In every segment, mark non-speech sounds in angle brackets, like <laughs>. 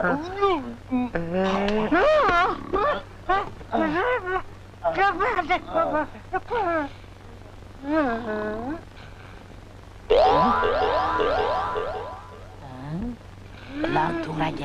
Oh, no. எல்லாரும் தூங்குறாங்க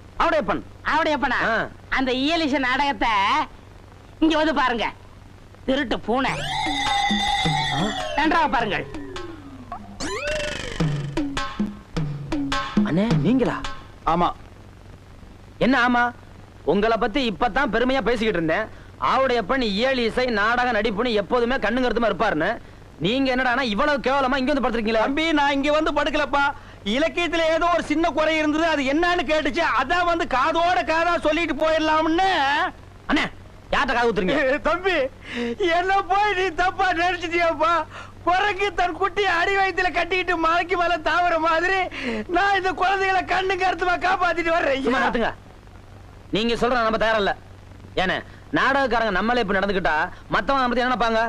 ஆவுடையப்பன் அவடையப்பனா ஆ. அந்த இயலிச நாடகத்தை இங்க வந்து பாருங்க. திருட்டு பூனை. நன்றாக பாருங்கள். அண்ணே நீங்களா? ஆமா. என்ன ஆமா? உங்களை பத்தி இப்பதான் பெருமையா பேசிக்கிட்டு இருந்தேன். ஆவுடையப்பன் இயல் இசை நாடக நடிப்புன்னு எப்போதுமே கண்ணும் கருத்துமா இருப்பாருன்னு. நீங்க என்னடானா இவ்வளவு கேவலமா இங்க வந்து படுத்திருக்கீங்களா? தம்பி நான் இங்க வந்து படுக்கலப்பா. இலக்கியத்துல ஏதோ ஒரு சின்ன குறை இருந்தது அது என்னன்னு கேட்டுச்சு. அதான் வந்து காதோட காதா சொல்லிட்டு போயிடலாம்னு. அண்ணே யார்கிட்ட காது ஊத்துறீங்க தம்பி என்ன போய் நீ தப்பா நினைச்சிட்டியாப்பா? குரங்கு தன் குட்டி அடி வயித்துல கட்டிக்கிட்டு மலைக்கு மேல தாவற மாதிரி நான் இந்த குழந்தைகளை கண்ணு கருத்துமா காப்பாத்திட்டு வர்றேன். நீங்க சொல்ற நம்ம தயாரம் இல்ல ஏன்னா நாடகக்காரங்க நம்மளே இப்ப நடந்துக்கிட்டா மத்தவங்க நம்ம என்ன நினைப்பாங்க?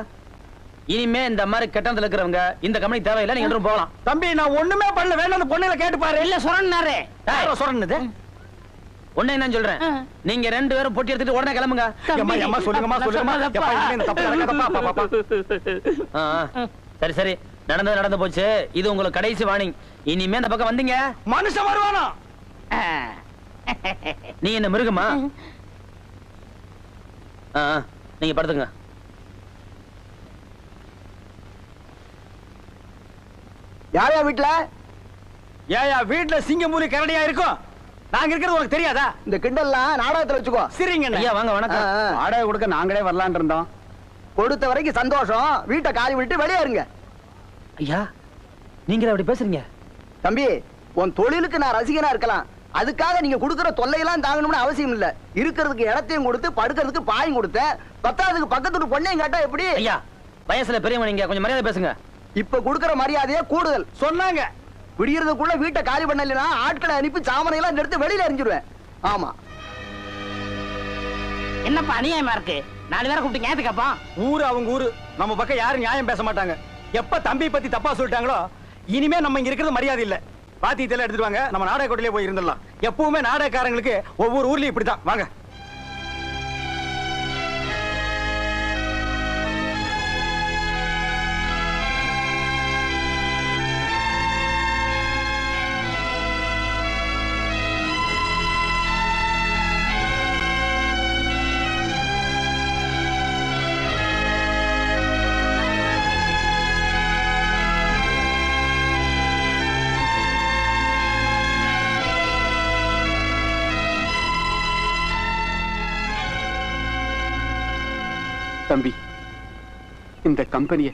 இனிமே இந்த மாதிரி கெட்டத்துல இருக்கிறவங்க இந்த கம்பெனி தேவையில்லை நீங்க ரெண்டும் போகலாம். தம்பி நான் ஒண்ணுமே பண்ணல. வேணும் அந்த பொண்ணுல கேட்டு பாரு. இல்ல டேய், சொல்றது ஒண்ணு என்ன சொல்றேன். நீங்க ரெண்டு பேரும் பொட்டி எடுத்துட்டு உடனே கிளம்புங்க. சரி சரி. நடந்தது நடந்து போச்சு. இது உங்களுக்கு கடைசி வார்னிங் இனிமே இந்த பக்கம் வந்தீங்க. மனுஷன் வருவானா? நீ என்ன மிருகமா? ஆ, ஆ. நீங்க படுத்துங்க யாரையா வீட்டுல ஏயா வீட்டுல சிங்கமூலி கரடியா இருக்கும் நாங்க இருக்கிறது உனக்கு தெரியாதா? இந்த கிண்டல்லாம் நாடகத்துல வச்சுக்கோ. சரிங்க ஐயா வாங்க வணக்கம். வாடகை கொடுக்க நாங்களே வரலான் இருந்தோம். கொடுத்த வரைக்கும் சந்தோஷம். வீட்டை காலி விட்டு வெளியே இருங்க. ஐயா நீங்க அப்படி பேசுறீங்க? தம்பி உன் தொழிலுக்கு நான் ரசிகனா இருக்கலாம். அதுக்காக நீங்க கொடுக்கிற தொல்லையெல்லாம் தாங்கணும்னு அவசியம் இல்ல. இருக்கிறதுக்கு இடத்தையும் கொடுத்து படுக்கிறதுக்கு பாயும் கொடுத்தேன். பத்தாவதுக்கு பக்கத்து பொண்ணையும் கேட்டா எப்படி? ஐயா வயசுல பெரியவங்க நீங்க கொஞ்சம் மரியாதை பேசுங்க. இப்ப கொடுக்கிற மரியாதையே கூடுதல். சொன்னாங்க. விடியறதுக்குள்ள வீட்டை காலி பண்ணலைன்னா ஆட்களை அனுப்பி சாமனை எல்லாம் எடுத்து வெளியில எறிஞ்சிருவேன். ஆமா. என்னப்பா அநியாயமா இருக்கு? நாலு பேரை கூப்பிட்டு ஞாபகப்பா ஊரு அவங்க ஊரு. நம்ம பக்கம் யாரும் நியாயம் பேச மாட்டாங்க. எப்ப தம்பி பத்தி தப்பா சொல்லிட்டாங்களோ இனிமே நம்ம இங்க இருக்கிறது மரியாதை இல்ல. பாத்தியத்தெல்லாம் எடுத்துட்டு வாங்க. நம்ம நாடக கோட்டையிலே போய் இருந்துடலாம். எப்பவுமே நாடகக்காரங்களுக்கு ஒவ்வொரு ஊர்லயும் இப்படித்தான். வாங்க. இந்த கம்பெனியை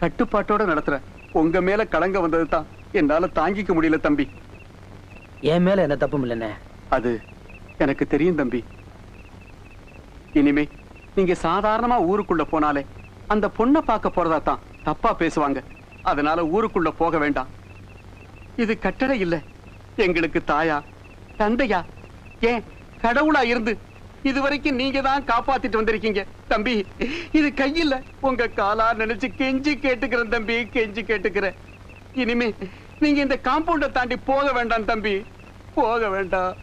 கட்டுப்பாட்டோட நடத்துற. உங்க மேல கலங்க வந்தது தான் என்னால தாங்கிக்க முடியல தம்பி. என் மேல எந்த தப்பும் இல்லைண்ணே. அது எனக்கு தெரியும் தம்பி. இனிமே நீங்க சாதாரணமா ஊருக்குள்ள போனாலே அந்த பொண்ணை பார்க்க போறதா தான் தப்பா பேசுவாங்க. அதனால ஊருக்குள்ள போக வேண்டாம். இது கட்டளை இல்ல. எங்களுக்கு தாயா தந்தையா ஏன் கடவுளா இருந்து இதுவரைக்கும் நீங்க தான் காப்பாத்திட்டு வந்திருக்கீங்க. தம்பி இது கையில உங்க காலா நினைச்சு கெஞ்சி கேட்டுக்கிறேன் தம்பி கெஞ்சி கேட்டுக்கிறேன். இனிமே நீங்க இந்த காம்பவுண்ட தாண்டி போக வேண்டாம் தம்பி. போக வேண்டாம்.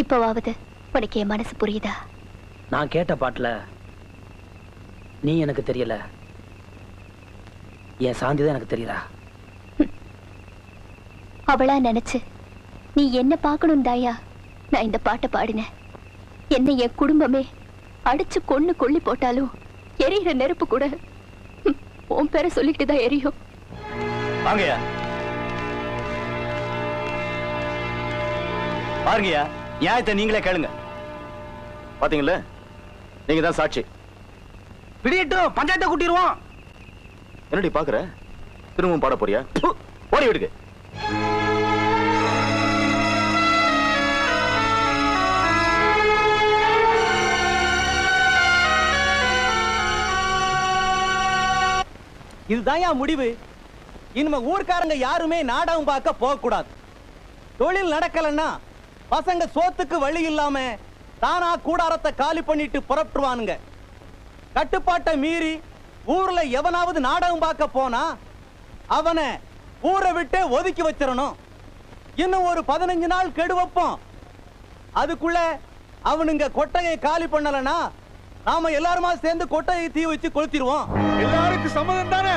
இப்பவாவது உனக்கு என் மனசு புரியுதா? நான் கேட்ட பாட்டுல நீ எனக்கு தெரியல. என் சாந்தி தான் எனக்கு தெரியறா. அவளா நினைச்சு நீ என்ன பார்க்கணும் தாயா? நான் இந்த பாட்டை பாடினேன். என்ன என் குடும்பமே அடிச்சு கொன்னு கொள்ளி போட்டாலும் எரியிற நெருப்பு கூட உன் பேரை சொல்லிக்கிட்டு தான் எரியும். வாங்கய்யா. பாருங்கய்யா நியாயத்தை நீங்களே கேளுங்க. பாத்தீங்கல்ல நீங்க தான் சாட்சி. பிடியட்டும் பஞ்சாயத்தை கூட்டிடுவோம் என்னடி பாக்குற? திரும்பவும் பாட போறியா? ஓடி விடுங்க. இதுதான் என் முடிவு. இனிமே ஊர்க்காரங்க யாருமே நாடகம் பார்க்க போக கூடாது தொழில் நடக்கலன்னா பசங்க சோத்துக்கு வழி இல்லாம தானா கூடாரத்தை காலி பண்ணிட்டு புறப்பட்டுருவானுங்க கட்டுப்பாட்டை மீறி ஊர்ல எவனாவது நாடகம் பார்க்க போனா அவனை ஊரை விட்டு ஒதுக்கி வச்சிடணும். இன்னும் ஒரு பதினஞ்சு நாள் கெடு வைப்போம். அதுக்குள்ள அவனுங்க கொட்டகையை காலி பண்ணலனா நாம எல்லாருமா சேர்ந்து கொட்டகையை தீ வச்சு கொளுத்திடுவோம். எல்லாருக்கும் சம்மதம் தானே?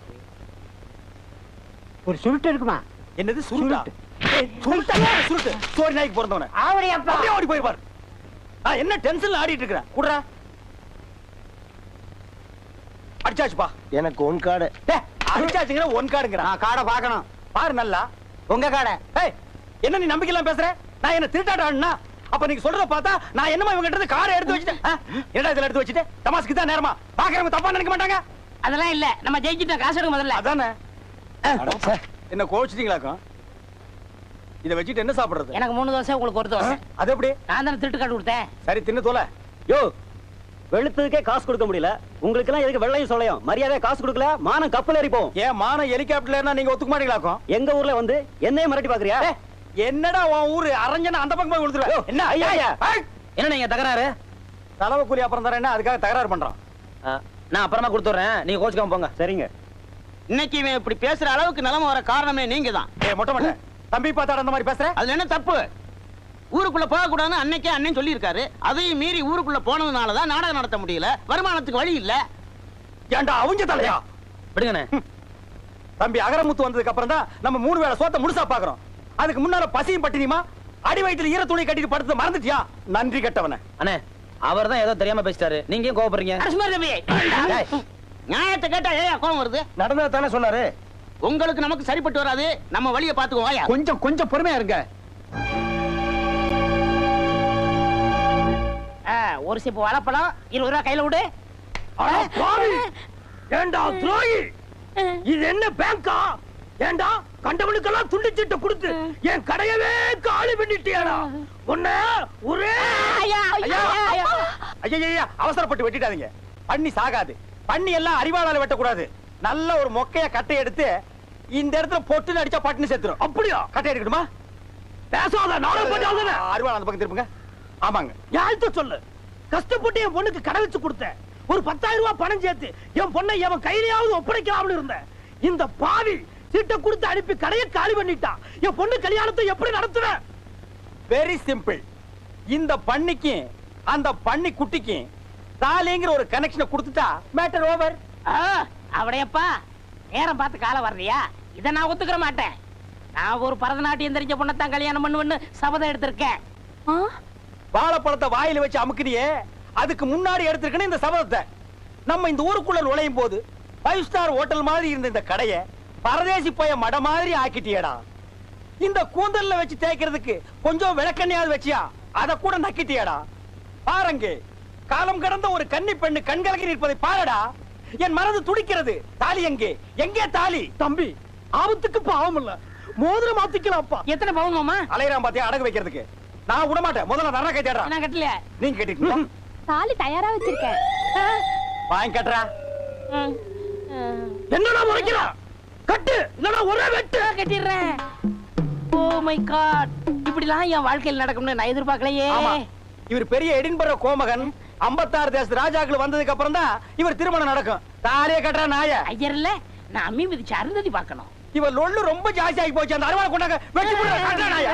ஒரு சுருட்டு இருக்குமா? என்னது சுருட்டா? சுருட்டா. சுருட்டு? சோரி நாய்க்கு பிறந்தவன. ஆவடியப்பா. அப்படியே ஓடி போயிருப்பார் ஆ என்ன டென்ஷன்ல ஆடிட்டு இருக்கிற? குடுறா. அடிச்சாச்சுப்பா. எனக்கு ஒன் கார்டு டேய், அடிச்சாச்சுங்கிற ஒன் கார்டுங்கிற காடை பார்க்கணும். பாரு நல்லா. உங்க காடை. ஏய் என்ன நீ நம்பிக்கைலாம் பேசுற? நான் என்ன திருட்டாட்ட ஆடுனா அப்ப நீங்க சொல்றத பார்த்தா நான் என்னமா இவங்க கிட்ட இருந்து காரை எடுத்து வச்சுட்டேன்? என்னடா இதுல எடுத்து வச்சுட்டு? தமாஸ்க்கு தான் நேரமா. பாக்குறவங்க தப்பா நினைக்க மாட்டாங்க. அதெல்லாம் இல்ல. நம்ம ஜெயிச்சிட்டோம். காசு எடுக்க முதல்ல. அதானே. என்ன கோவிச்சிட்டீங்களாக்கும் இத வச்சுட்டு என்ன சாப்பிடுறது? எனக்கு மூணு தோசை உங்களுக்கு ஒரு தோசை. அது எப்படி? நான் தானே திருட்டு காட்டு கொடுத்தேன். சரி தின்னு தோல. யோ வெளுத்ததுக்கே காசு கொடுக்க முடியல. உங்களுக்கு எல்லாம் எதுக்கு வெள்ளையும் சொல்லையும் மரியாதை காசு கொடுக்கல மானம் கப்பல் போகும். ஏன் மான ஹெலிகாப்டர்ல நீங்க ஒத்துக்க மாட்டீங்களாக்கும் எங்க ஊர்ல வந்து என்னையும் மிரட்டி பாக்குறியா என்னடா உன் ஊரு? அரஞ்சனா அந்த பக்கம் போய் கொடுத்துருவேன் என்ன? ஐயா, என்ன நீங்க தகராறு? செலவு கூலி அப்புறம் தரேன்னா அதுக்காக தகராறு பண்றான். நான் அப்புறமா கொடுத்துட்றேன். நீங்க கோச்சுக்காம போங்க. சரிங்க. இன்னைக்கு இவன் இப்படி பேசுற அளவுக்கு நிலைமை வர காரணமே நீங்க தான் ஏய் மொட்டை மொட்டை தம்பி பார்த்தாட அந்த மாதிரி பேசுற? அதுல என்ன தப்பு? ஊருக்குள்ள போக கூடாதுன்னு அன்னைக்கே அண்ணன் சொல்லியிருக்காரு. அதையும் மீறி ஊருக்குள்ள போனதுனால தான் நாடகம் நடத்த முடியல. வருமானத்துக்கு வழி இல்ல. ஏன்டா அவுஞ்ச தலையா? விடுங்கண்ணே. தம்பி அகரமுத்து வந்ததுக்கு அப்புறம் தான் நம்ம மூணு வேளை சோத்த முழுசா பாக்குறோம் அதுக்கு முன்னால பசியும் பட்டினியுமா? அடி வயித்துல ஈர துணி கட்டிட்டு படுத்து மறந்துட்டியா? நன்றி கெட்டவன. அண்ணே அவர் தான் ஏதோ தெரியாம பேசிட்டாரு. நீங்க ஏன் நியாயத்தை கேட்டா ஏன் கோவம் வருது? நடந்ததை தானே சொன்னாரு. உங்களுக்கு நமக்கு சரிப்பட்டு வராது. நம்ம வழியை பாத்துக்கோ வாயா. கொஞ்சம் கொஞ்சம் பொறுமையா இருங்க. ஆ, ஒரு சிப்பு வாழைப்பழம் இருபது ரூபா கையில விடு ஏண்டா துரோகி? இது என்ன பேங்கா? ஏண்டா கண்டவனுக்கெல்லாம் துண்டிச்சிட்டு கொடுத்து என் கடையவே காலி பண்ணிட்டியாடா. உன்ன ஒரே ஐயா, ஐயா, ஐயா. ஐயா அவசரப்பட்டு வெட்டிடாதீங்க. பண்ணி சாகாது. பண்ணி எல்லாம் அறிவாளால வெட்டக்கூடாது. நல்ல ஒரு மொக்கைய கட்டை எடுத்து இந்த இடத்துல பொட்டுன்னு அடிச்சா பட்டுன்னு செத்துரும் அப்படியா? கட்டை எடுக்கணுமா பேசாத நானும் பண்ணி ஆகுதுன்னு. அருவாள் அந்த பக்கம் திருப்புங்க ஆமாங்க. யாழ்த்த சொல்லு? கஷ்டப்பட்டு என் பொண்ணுக்கு கடை வச்சு கொடுத்தேன். ஒரு பத்தாயிரம் ரூபாய் பணம் சேர்த்து என் பொண்ணை எவன் கையிலையாவது ஒப்படைக்கலாம்னு இருந்தேன். இந்த பாவி சீட்டை கொடுத்து அனுப்பி கடையை காலி பண்ணிட்டான். என் பொண்ணு கல்யாணத்தை எப்படி நடத்துவேன்? வெரி சிம்பிள் இந்த பண்ணிக்கு அந்த பண்ணி குட்டிக்கு தாலிங்கிற ஒரு கனெக்ஷனை கொடுத்துட்டா மேட்டர் ஓவர் அவடையப்பா. நேரம் பார்த்து காலம் வர்றியா? இதை நான் ஒத்துக்கிற மாட்டேன். நான் ஒரு பரதநாட்டியம் தெரிஞ்ச பொண்ணத்தான் கல்யாணம் பண்ணுவேன்னு சபதம் எடுத்திருக்கேன். ஆ? வாழைப்பழத்தை வாயில வச்சு அமுக்குறியே அதுக்கு முன்னாடி எடுத்திருக்கணும் இந்த சபதத்தை. நம்ம இந்த ஊருக்குள்ள நுழையும் போது ஃபைவ் ஸ்டார் ஹோட்டல் மாதிரி இருந்த இந்த கடைய பரதேசி போய மட மாதிரி ஆக்கிட்டியடா. இந்த கூந்தல்ல வச்சு தேய்க்கிறதுக்கு கொஞ்சம் விளக்கண்ணையாவது வச்சியா? அத கூட நக்கிட்டியடா. பாருங்க. காலம் கடந்த ஒரு கன்னி பெண்ணு கண்கலக்கி நிற்பதை பாருடா. என் மனது துடிக்கிறது. தாலி எங்கே? எங்கே தாலி? தம்பி ஆபத்துக்கு பாவம் இல்ல. மோதிரம் மாத்திக்கலாம்ப்பா. எத்தனை பவுன் மாமா? அலையறான் பாத்தியா அடகு வைக்கிறதுக்கு. நான் விட மாட்டேன் முதல்ல கை தேடுறான். நான் கட்டலையா நீங்க கேட்டீங்களா தாலி தயாரா வச்சிருக்கேன். வாங்கி கட்டுறா. என்னடா முறைக்கிறா? கட்டு. இல்லனா ஒரே வெட்டு. கட்டிடுறேன். Oh my god. இப்படிலாம் என் வாழ்க்கையில் நடக்கும்னு நான் எதிர்பார்க்கலையே. இவர் பெரிய எடின்பர கோமகன். 56 தேச ராஜாக்கள் வந்ததுக்கு அப்புறம் தான் இவர் திருமணம் நடக்கும். தாலிய கட்டுற நாய. ஐயர் இல்ல நான் அம்மி மிதிச்சு அருந்ததி பார்க்கணும். இவர் லொள்ளு ரொம்ப ஜாஸ்தி ஆகி போச்சு. அந்த அருவாளை கொண்டாங்க வெட்டி போடுற கட்டுற நாய.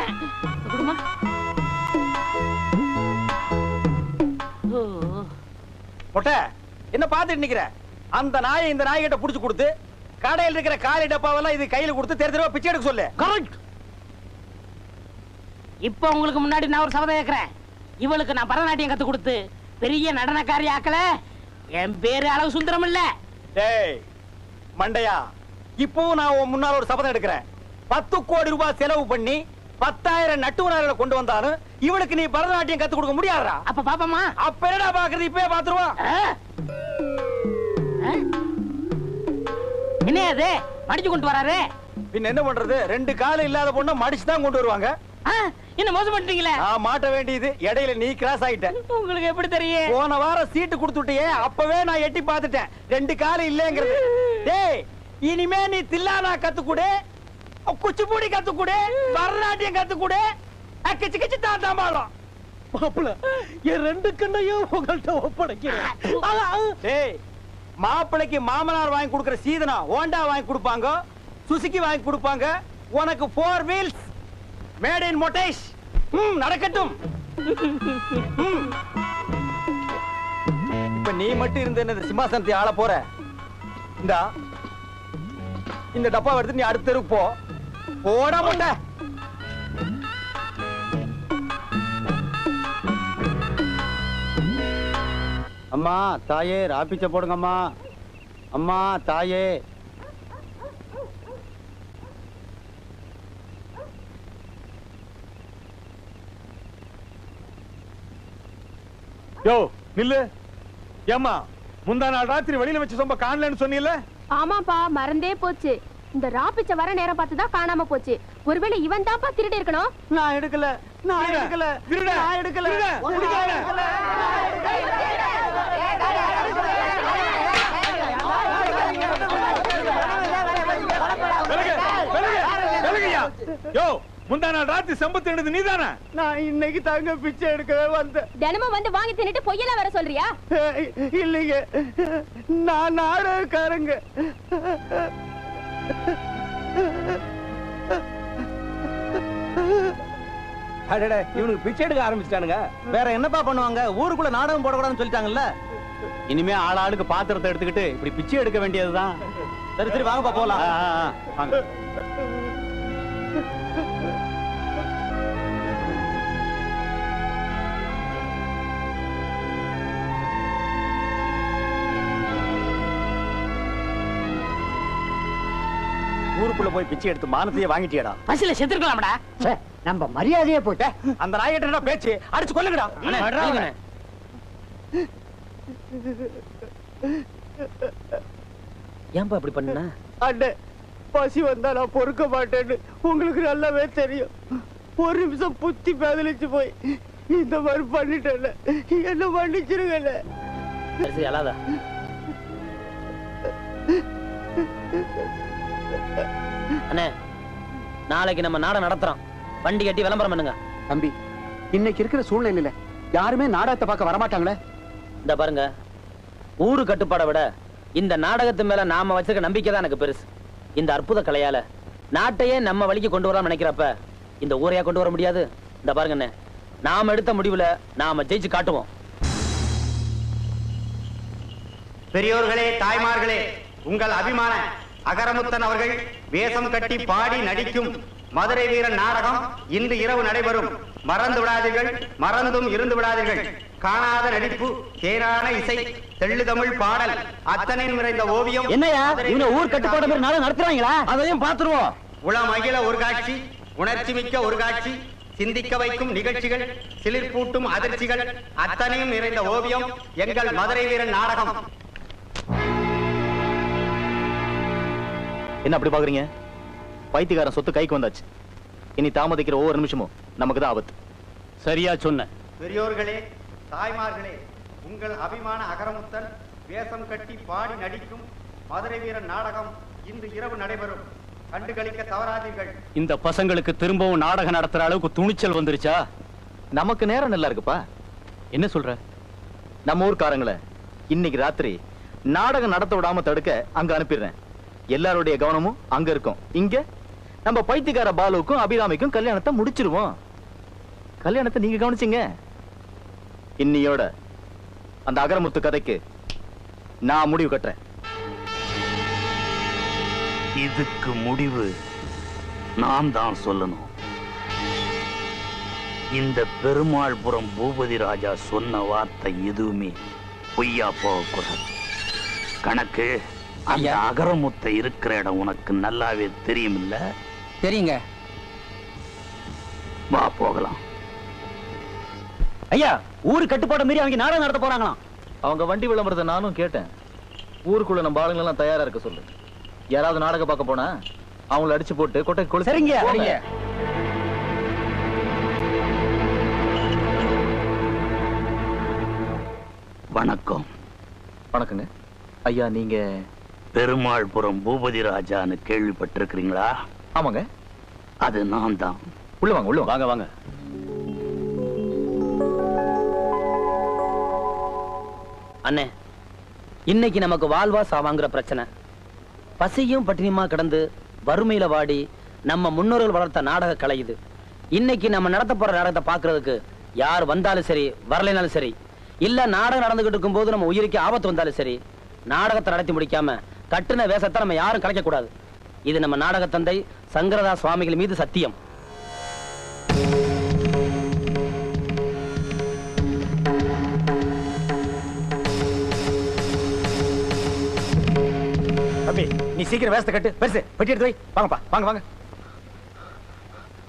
முட்டை என்ன பாத்துட்டு நிக்கிற? அந்த நாயை இந்த நாய் கிட்ட புடிச்சு கொடுத்து கடையில் இருக்கிற காலி டப்பாவெல்லாம் இது கையில கொடுத்து தெரு தெருவா பிச்சை எடுக்க சொல்லு. கரெக்ட் இப்போ உங்களுக்கு முன்னாடி நான் ஒரு சபதம் கேட்கிறேன் இவளுக்கு நான் பரதநாட்டியம் கத்து கொடுத்து பெரிய நடனக்காரி ஆக்கல என் பேரு அழகு சுந்தரம் இல்ல. டேய் மண்டையா இப்பவும் நான் உன் முன்னால ஒரு சபதம் எடுக்கிறேன். பத்து கோடி ரூபாய் செலவு பண்ணி பத்தாயிரம் நட்டுவனார்களை கொண்டு வந்தாலும் இவளுக்கு நீ பரதநாட்டியம் கத்து கொடுக்க முடியாதா அப்ப பாப்பமா அப்ப என்னடா பாக்குறது? இப்பவே பாத்துருவான். என்ன அது மடிச்சு கொண்டு வராரு? பின்ன என்ன பண்றது? ரெண்டு கால் இல்லாத பொண்ண மடிச்சு தான் கொண்டு வருவாங்க. என்ன மோசம் பண்ணிட்டீங்களே நான் மாட்ட வேண்டியது இடையில நீ கிராஸ் ஆயிட்ட. உங்களுக்கு எப்படி தெரியும்? போன வாரம் சீட்டு கொடுத்துட்டியே அப்பவே நான் எட்டி பார்த்துட்டேன். ரெண்டு கால் இல்லங்கிறது. <laughs> டேய் இனிமே நீ தில்லானா கத்துக்குடு? குச்சிப்பூடி கத்துக்குடு? பரதநாட்டியம் கத்துக்குடு? கிச்சு கிச்சு தான் தாம்பாளம் மாப்பிள என் ரெண்டு கண்ணையும் உங்கள்ட்ட ஒப்படைக்கிறேன். டேய் மாப்பிளைக்கு மாமனார் வாங்கி கொடுக்கிற சீதனா ஹோண்டா வாங்கி கொடுப்பாங்க? சுசுகி வாங்கி கொடுப்பாங்க? உனக்கு ஃபோர் வீல்ஸ் மேட் இன் மொட்டேஷ். ம் நடக்கட்டும். இப்ப நீ மட்டும் இருந்த என்ன சிம்மாசனத்தை ஆள போற? இந்தா. இந்த டப்பா எடுத்து நீ அடுத்த தெருவுக்கு போ. போட மாட்ட. அம்மா தாயே ராப்பிச்ச போடுங்கம்மா. அம்மா தாயே. யோ நில்லு ஏம்மா முந்தா நாள் ராத்திரி வெளியில வச்சு சொம்ப காணலன்னு சொன்னீல்ல ஆமாப்பா மறந்தே போச்சு இந்த ராப்பிச்ச வர நேரம் பார்த்து தான் காணாம போச்சு ஒருவேளை இவன் தான்ப்பா திருடி இருக்கணும் நான் எடுக்கல நான் எடுக்கல திருட, நான் எடுக்கல. யோ முந்தா நாள் ராத்திரி செம்பத்து எடுத்து நீதானே? நான் இன்னைக்கு தாங்க பிச்சை எடுக்கவே வந்தேன். தினமும் வந்து வாங்கி தின்னுட்டு பொய்யெல்லாம் வர சொல்றியா? இல்லைங்க. நான் நாடகக்காரங்க அடடே இவனுக்கு பிச்சை எடுக்க ஆரம்பிச்சிட்டானுங்க. வேற என்னப்பா பண்ணுவாங்க? ஊருக்குள்ள நாடகம் போடக்கூடாதுன்னு சொல்லிட்டாங்கல்ல? இனிமே ஆளாளுக்கு பாத்திரத்தை எடுத்துக்கிட்டு இப்படி பிச்சை எடுக்க வேண்டியதுதான். சரி சரி வாங்கப்பா போலாம். வாங்க. போய் பிச்சை எடுத்து மானத்தையே வாங்கிட்டியடா. பஸ்ல செத்துருக்கலாம்டா. நம்ம மரியாதையே போயிட்ட. அந்த நாய்கிட்ட பேச்சு அடிச்சு கொல்லுங்கடா. ஏன்பா இப்படி பண்ண அண்ணே பசி வந்தா நான் பொறுக்க மாட்டேன்னு உங்களுக்கு நல்லாவே தெரியும். ஒரு நிமிஷம் புத்தி பேதலிச்சு போய் இந்த மாதிரி பண்ணிட்டேன் என்ன மன்னிச்சிருங்கண்ணே. சரி சரி அழாத. அண்ணே நாளைக்கு நம்ம நாடகம் நடத்துறோம். வண்டி கட்டி விளம்பரம் பண்ணுங்க. தம்பி இன்னைக்கு இருக்கிற சூழ்நிலையில யாருமே நாடகத்தை பார்க்க வரமாட்டாங்களே? இந்த பாருங்க ஊரு கட்டுப்பாடை விட இந்த நாடகத்து மேல நாம வச்சிருக்க நம்பிக்கை தான் எனக்கு பெருசு. இந்த அற்புத கலையால நாட்டையே நம்ம வழிக்கு கொண்டு வரலாம் நினைக்கிறப்ப இந்த ஊரையா கொண்டு வர முடியாது? இந்த பாருங்க அண்ணே நாம எடுத்த முடிவுல நாம ஜெயிச்சு காட்டுவோம். பெரியோர்களே தாய்மார்களே உங்கள் அபிமான அகரமுத்தன் அவர்கள் வேஷம் கட்டி பாடி நடிக்கும் மதுரை வீரன் நாடகம் இன்று இரவு நடைபெறும். மறந்து விடாதீர்கள் மறந்தும் இருந்து விடாதீர்கள். காணாத நடிப்பு தேரான இசை தெள்ளு தமிழ் பாடல் அத்தனை நிறைந்த ஓவியம். என்னையா இவங்க ஊர் கட்டுப்பாடு மாதிரி நாடகம் நடத்துறாங்களா? அதையும் பார்த்துருவோம். உளம் அகில ஒரு காட்சி உணர்ச்சி மிக்க ஒரு காட்சி சிந்திக்க வைக்கும் நிகழ்ச்சிகள் சிலிர்ப்பூட்டும் அதிர்ச்சிகள் அத்தனையும் நிறைந்த ஓவியம் எங்கள் மதுரை வீரன் நாடகம். என்ன அப்படி பாக்குறீங்க பைத்தியக்காரன் சொத்து கைக்கு வந்தாச்சு. இனி தாமதிக்கிற ஒவ்வொரு நிமிஷமும் நமக்கு தான் ஆபத்து. சரியா சொன்ன. பெரியோர்களே தாய்மார்களே உங்கள் அபிமான அகரமுத்தன் வேஷம் கட்டி பாடி நடிக்கும் மதுரை வீரன் நாடகம் இன்று இரவு நடைபெறும். கண்டுகளிக்க தவறாதீர்கள். இந்த பசங்களுக்கு திரும்பவும் நாடகம் நடத்துற அளவுக்கு துணிச்சல் வந்துருச்சா? நமக்கு நேரம் நல்லா இருக்குப்பா. என்ன சொல்ற? நம்ம ஊர்க்காரங்களை இன்னைக்கு ராத்திரி நாடகம் நடத்த விடாம தடுக்க அங்க அனுப்பிடுறேன். எல்லாருடைய கவனமும் அங்க இருக்கும். இங்க நம்ம பைத்தியக்கார பாலுவுக்கும் அபிராமிக்கும் கல்யாணத்தை முடிச்சிருவோம். கல்யாணத்தை நீங்க கவனிச்சீங்க. இன்னியோட அந்த அகரமுத்து கதைக்கு நான் முடிவு கட்டுறேன். இதுக்கு முடிவு நான் தான் சொல்லணும். இந்த பெருமாள்புரம் பூபதி ராஜா சொன்ன வார்த்தை எதுவுமே பொய்யா போகக்கூடாது. கணக்கு அந்த அகரமுத்தை இருக்கிற இடம் உனக்கு நல்லாவே தெரியும் இல்ல தெரியுங்க. வா போகலாம். ஐயா ஊரு கட்டுப்பாடு மீறி அவங்க நாடகம் நடத்த போறாங்களாம். அவங்க வண்டி விளம்பரத்தை நானும் கேட்டேன். ஊருக்குள்ள நம்ம ஆளுங்க எல்லாம் தயாரா இருக்க சொல்லு. யாராவது நாடகம் பார்க்க போனா அவங்கள அடிச்சு போட்டு கொட்டை சரிங்க, சரிங்க. வணக்கம். வணக்கங்க. ஐயா நீங்க பெருமாள்புரம் பூபதி ராஜான்னு கேள்விப்பட்டிருக்கிறீங்களா? ஆமாங்க. அது நான் தான் உள்ள வாங்க உள்ள வாங்க. வாங்க அண்ணே இன்னைக்கு நமக்கு வாழ்வா சாவாங்கிற பிரச்சனை. பசியும் பட்டினியுமா கிடந்து வறுமையில வாடி நம்ம முன்னோர்கள் வளர்த்த நாடக கலை இது. இன்னைக்கு நம்ம நடத்த போற நாடகத்தை பாக்குறதுக்கு யார் வந்தாலும் சரி வரலைனாலும் சரி இல்ல நாடகம் நடந்துகிட்டு இருக்கும்போது நம்ம உயிருக்கு ஆபத்து வந்தாலும் சரி நாடகத்தை நடத்தி முடிக்காம கட்டுன வேஷத்தை நம்ம யாரும் கலைக்க கூடாது. இது நம்ம நாடக தந்தை சங்கரதா சுவாமிகள் மீது சத்தியம். தம்பி நீ சீக்கிரம் வேஷத்தை கட்டு. பெருசு பெட்டி எடுத்து வை. வாங்கப்பா வாங்க வாங்க.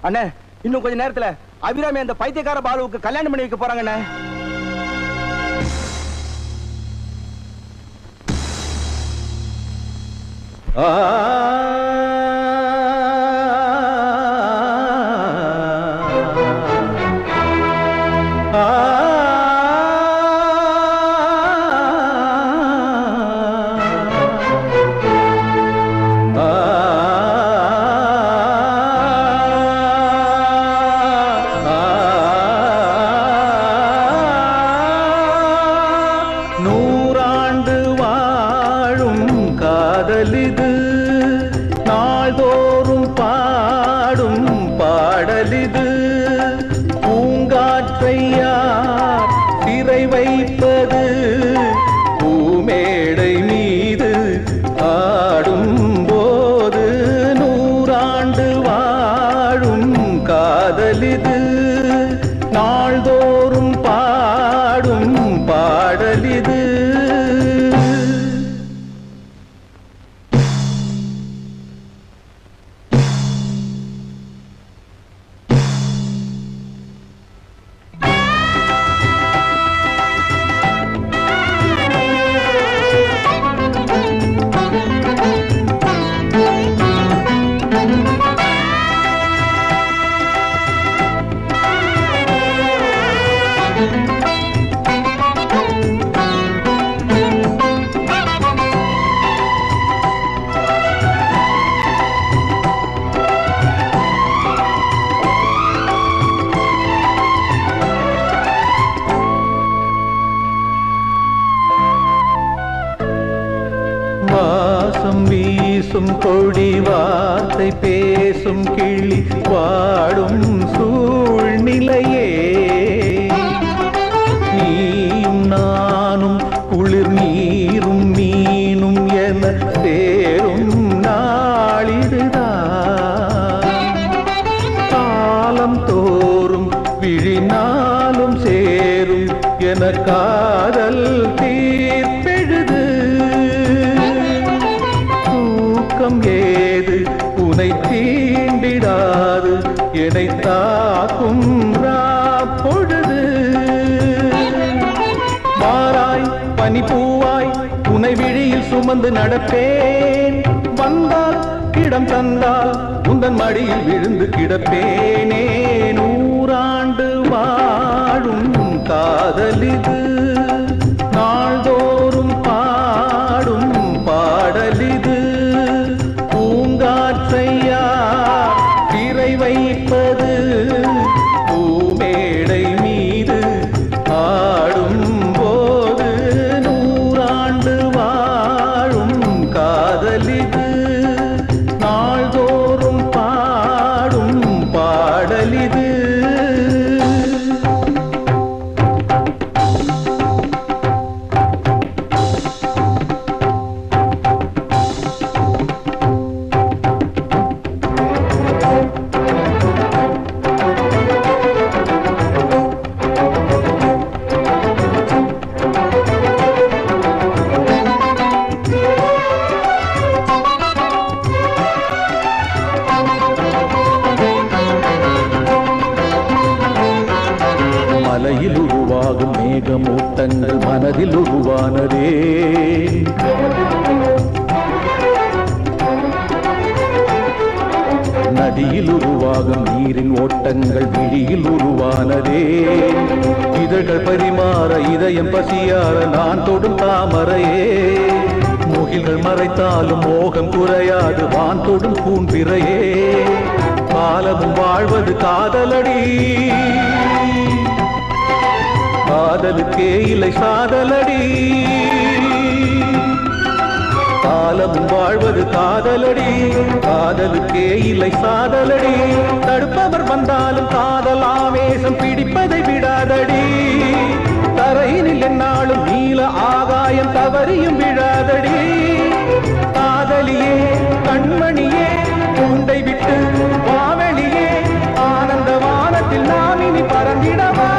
அண்ணே இன்னும் கொஞ்ச நேரத்துல அபிராமி அந்த பைத்தியக்கார பாலுவுக்கு கல்யாணம் பண்ணி வைக்க போறாங்க அண்ணே என நடப்பேன். வந்தால் இடம் தந்தால் உந்தன் மடியில் விழுந்து கிடப்பேனே. நூறாண்டு வாழும் காதலிது விழியில் உருவானதே. இதழ்கள் பரிமாற இதயம் பசியார நான் தொடும் தாமரையே. முகில்கள் மறைத்தாலும் மோகம் குறையாது வான் தொடும் பூன்பிறையே காலமும் வாழ்வது காதலடி. காதலுக்கே இல்லை சாதலடி. காலமும் வாழ்வது காதலடி. காதலுக்கே இல்லை சாதலடி. தடுப்பவர் வந்தாலும் காதல் ஆவேசம் பிடிப்பதை விடாதடி. தரையினில் என்னாலும் நீல ஆகாயம் தவறியும் விழாதடி. காதலியே கண்மணியே கூண்டை விட்டு வாவெளியே ஆனந்த வானத்தில் நாம் இனி பறந்திடவா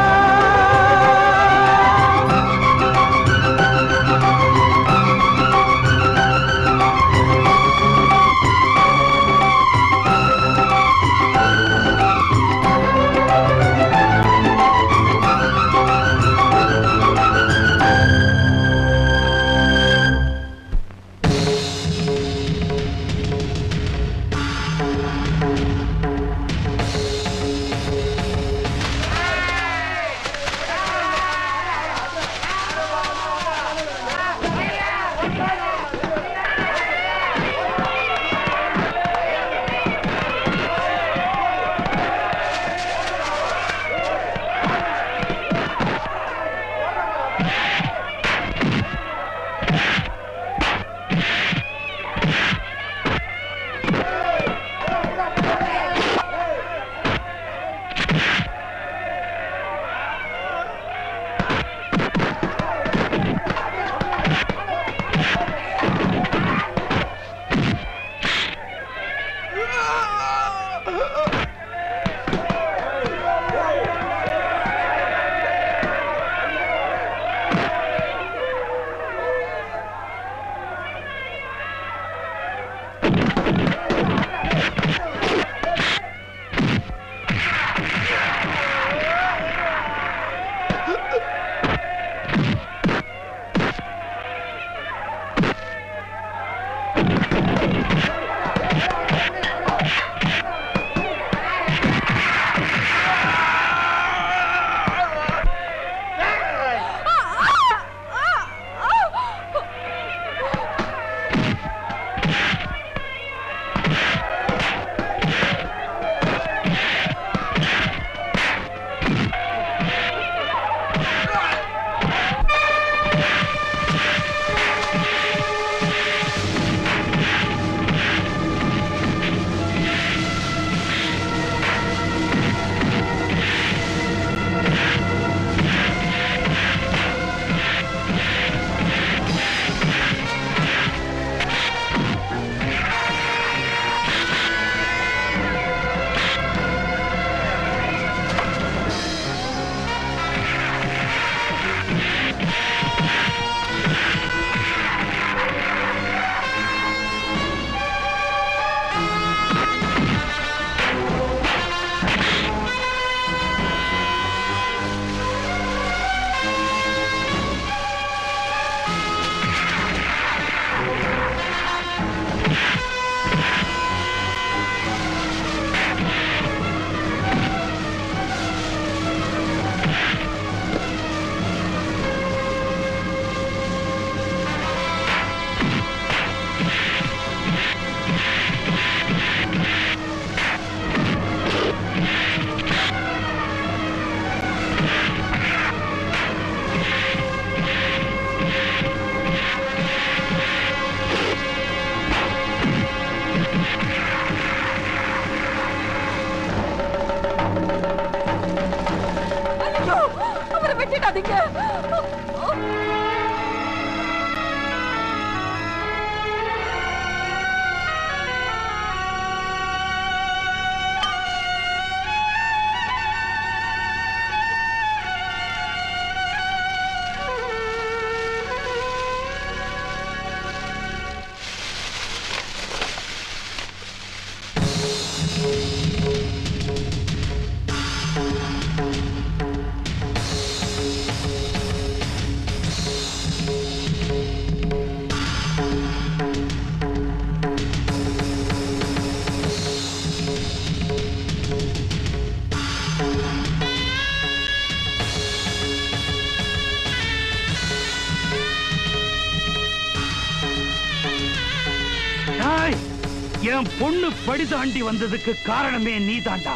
பொண்ணு படி தாண்டி வந்ததுக்கு காரணமே நீ தாண்டா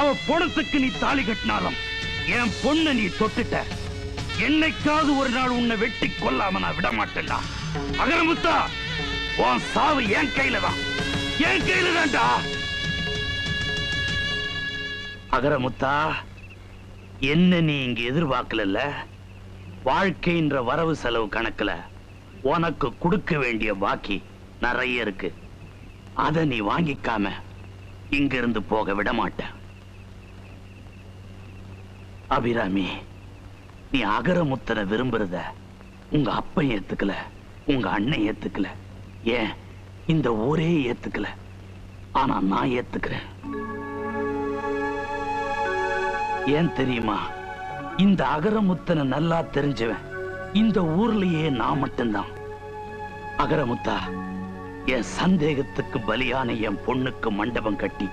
அவ பொணத்துக்கு நீ தாலி கட்டினாலும் என் பொண்ணு நீ தொட்டுட்ட. என்னைக்காவது ஒரு நாள் உன்னை வெட்டி கொல்லாம நான் விட மாட்டேன்டா அகரமுத்தா உன் சாவு என் கையில தான். என் கையில தான்டா. அகரமுத்தா என்ன நீ இங்க எதிர்பார்க்கல வாழ்க்கைன்ற வரவு செலவு கணக்குல உனக்கு கொடுக்க வேண்டிய பாக்கி நிறைய இருக்கு. அத நீ வாங்கிக்காம இங்கிருந்து போக விட மாட்டேன் அபிராமி நீ அகரமுத்தனை விரும்புறத உங்க அப்பன் ஏத்துக்கல உங்க அண்ணன் ஏத்துக்கல. ஏன்? இந்த ஊரே ஏத்துக்கல. ஆனா நான் ஏத்துக்கிறேன். ஏன் தெரியுமா? இந்த அகரமுத்தனை நல்லா தெரிஞ்சவன். இந்த ஊர்லயே நான் மட்டும்தான். அகரமுத்தா என் சந்தேகத்துக்கு பலியான என் பொண்ணுக்கு மண்டபம் கட்டி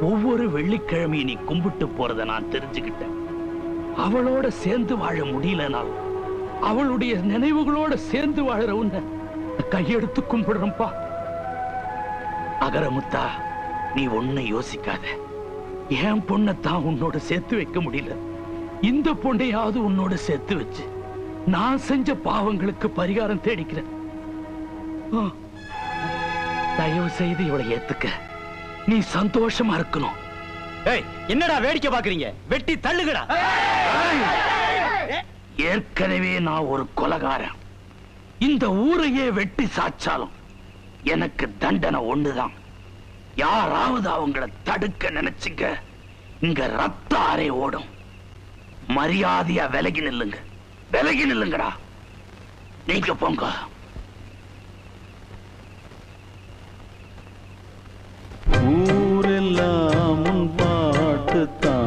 ஒவ்வொரு வெள்ளிக்கிழமையும் நீ கும்பிட்டு போறத நான் தெரிஞ்சுக்கிட்டேன். அவளோட சேர்ந்து வாழ முடியலனால் அவளுடைய நினைவுகளோட சேர்ந்து வாழற உன்ன கையெடுத்து கும்பிடுறப்பா அகரமுத்தா நீ ஒன்னு யோசிக்காத. என் பொண்ணத்தான் உன்னோட சேர்த்து வைக்க முடியல. இந்த பொண்ணையாவது உன்னோட சேர்த்து வச்சு நான் செஞ்ச பாவங்களுக்கு பரிகாரம் தேடிக்கிறேன். தயவு செய்து இவளை ஏத்துக்க. நீ சந்தோஷமா இருக்கணும். ஏய் என்னடா வேடிக்கை பாக்குறீங்க? வெட்டி தள்ளுகடா ஏற்கனவே நான் ஒரு கொலகாரன். இந்த ஊரையே வெட்டி சாச்சாலும் எனக்கு தண்டனை ஒண்ணுதான். யாராவது அவங்கள தடுக்க நினைச்சுங்க இங்க ரத்த ஆரே ஓடும். மரியாதையா விலகி நில்லுங்க. விலகி நில்லுங்கடா. நீங்க போங்க. எல்லாம் உன் பாட்டுத்தான்.